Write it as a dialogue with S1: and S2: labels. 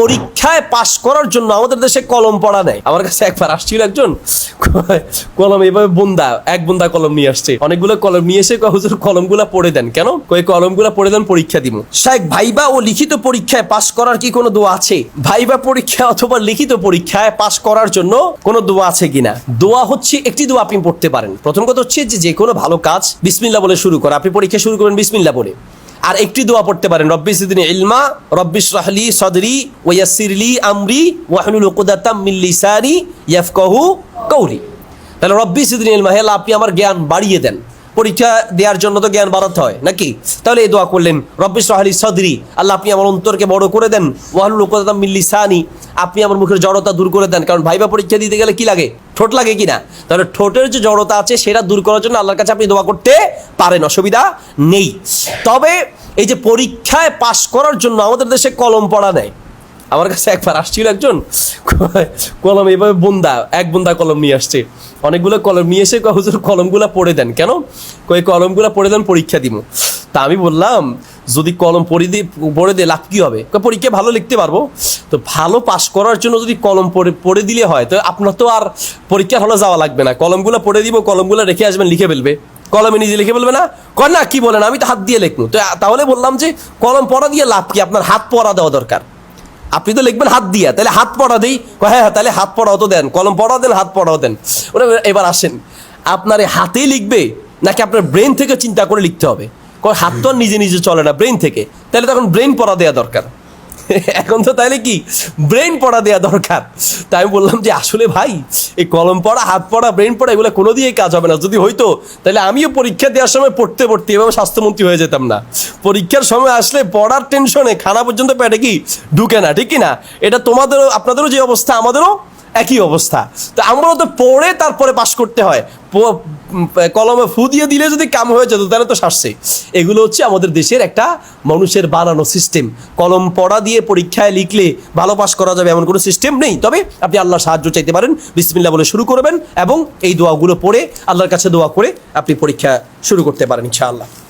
S1: পরীক্ষায় পাশ করার জন্য আমাদের দেশে কলম পড়া নেয় আমার কাছে একবার আসছিল একজন কলম এভাবে বুন্দা, এক বুন্দা কলম নিয়ে আসছে। অনেকগুলো কলম নিয়ে এসে হুজুর, কলমগুলা পড়ে দেন। কেন? কই কলমগুলা পড়ে দেন, পরীক্ষা দিব শায়েক ভাইবা ও লিখিত পরীক্ষায় পাশ করার কি কোনো দোয়া আছে? ভাইবা পরীক্ষা অথবা লিখিত পরীক্ষায় পাশ করার জন্য কোনো দোয়া আছে কিনা? দোয়া হচ্ছে একটি দোয়া আপনি পড়তে পারেন। প্রথম কথা হচ্ছে যে যে কোনো ভালো কাজ বিসমিল্লা বলে শুরু করা। আপনি পরীক্ষা শুরু করেন বিসমিল্লা বলে। আর একটি দোয়া পড়তে পারেন। রব্বি সিদিন ইলমা রব্বিশ রাহলি সদরি ওয়াসিরলি আমরি ওয়াহলুল উকদাতাম মিন লিসানি ইয়াফকাহু কওলি। তাহলে রব্বি সিদিন ইলমা হে আল্লাহ, আপনি আমার জ্ঞান বাড়িয়ে দেন। পরীক্ষা দেওয়ার জন্য তো জ্ঞান বাড়াতে হয় নাকি? তাহলে এই দোয়া করলেন রব্বিশ রাহলি সদরি আল্লাহ আপনি আমার অন্তরকে বড় করে দেন। ওয়াহলুল উকদাতাম মিন লিসানি আপনি আমার মুখের জড়তা দূর করে দেন। কারণ ভাইবা পরীক্ষা দিতে গেলে কি লাগে? ঠোঁট লাগে কি না? তাহলে ঠোঁটের যে জড়তা আছে সেটা দূর করার জন্য আল্লাহর কাছে আপনি দোয়া করতে পারেন অসুবিধা নেই। তবে এই যে পরীক্ষায় পাশ করার জন্য আমাদের দেশে কলম পড়া নেয় আমার কাছে একবার আসছিল একজন, কলম এভাবে বুন্দা, এক বুন্দা কলম নিয়ে আসছে। অনেকগুলো কলম নিয়ে এসে হুজুর, কলমগুলা পড়ে দেন। কেন? কই কলমগুলা পড়ে দেন, পরীক্ষা দিব তা আমি বললাম, যদি কলম পড়ে দিয়ে পড়ে দিয়ে লাভ কী হবে? পরীক্ষা ভালো লিখতে পারব। তো ভালো পাশ করার জন্য যদি কলম পড়ে পড়ে দিলে হয়, তো আপনার তো আর পরীক্ষার হলে যাওয়া লাগবে না। কলমগুলো পড়ে দিব, কলমগুলো রেখে আসবেন, লিখে ফেলবে। কলমে নিজে লিখে বলবে না? কর না কি বলেন? আমি তো হাত দিয়ে লিখব। তো তাহলে বললাম যে কলম পড়া দিয়ে লাভ কি? আপনার হাত পড়া দেওয়া দরকার। আপনি তো লিখবেন হাত দিয়া। তাহলে হাত পড়া দিই। কয়, হ্যাঁ হ্যাঁ তাহলে হাত পড়াও তো দেন। কলম পড়াও দেন হাত পড়াও দেন। ওরা এবার আসেন। আপনার এই হাতেই লিখবে নাকি আপনার ব্রেন থেকে চিন্তা করে লিখতে হবে? কয় হাত তো নিজে নিজে চলে না ব্রেন থেকে। তাহলে তখন ব্রেন পড়া দেওয়া দরকার। এখন তো তাহলে কি? ব্রেন পড়া দেওয়া দরকার। তাই আমি বললাম যে, আসলে ভাই, এই কলম পড়া, হাত পড়া ব্রেন পড়া, এগুলো কোনো দিয়েই কাজ হবে না। যদি হইতো তাহলে আমিও পরীক্ষা দেওয়ার সময় পড়তে পড়তে এভাবে স্বাস্থ্যমন্ত্রী হয়ে যেতাম না। পরীক্ষার সময় আসলে পড়ার টেনশনে খানা পর্যন্ত পেটে কি ঢুকে না, ঠিক না? এটা তোমাদেরও, আপনাদেরও যে অবস্থা, আমাদেরও একই অবস্থা। তো আমরাও তো পড়ে তারপরে পাশ করতে হয়। কলমে ফু দিয়ে দিলে যদি কাম হয়ে যেত, তাহলে তো সারছে এগুলো হচ্ছে আমাদের দেশের একটা মানুষের বানানো সিস্টেম কলম পড়া দিয়ে পরীক্ষায় লিখলে ভালো পাস করা যাবে এমন কোনো সিস্টেম নেই। তবে আপনি আল্লাহর সাহায্য চাইতে পারেন। বিসমিল্লা বলে শুরু করবেন এবং এই দোয়াগুলো পড়ে আল্লাহর কাছে দোয়া করে আপনি পরীক্ষা শুরু করতে পারেন, ইনশাআল্লাহ।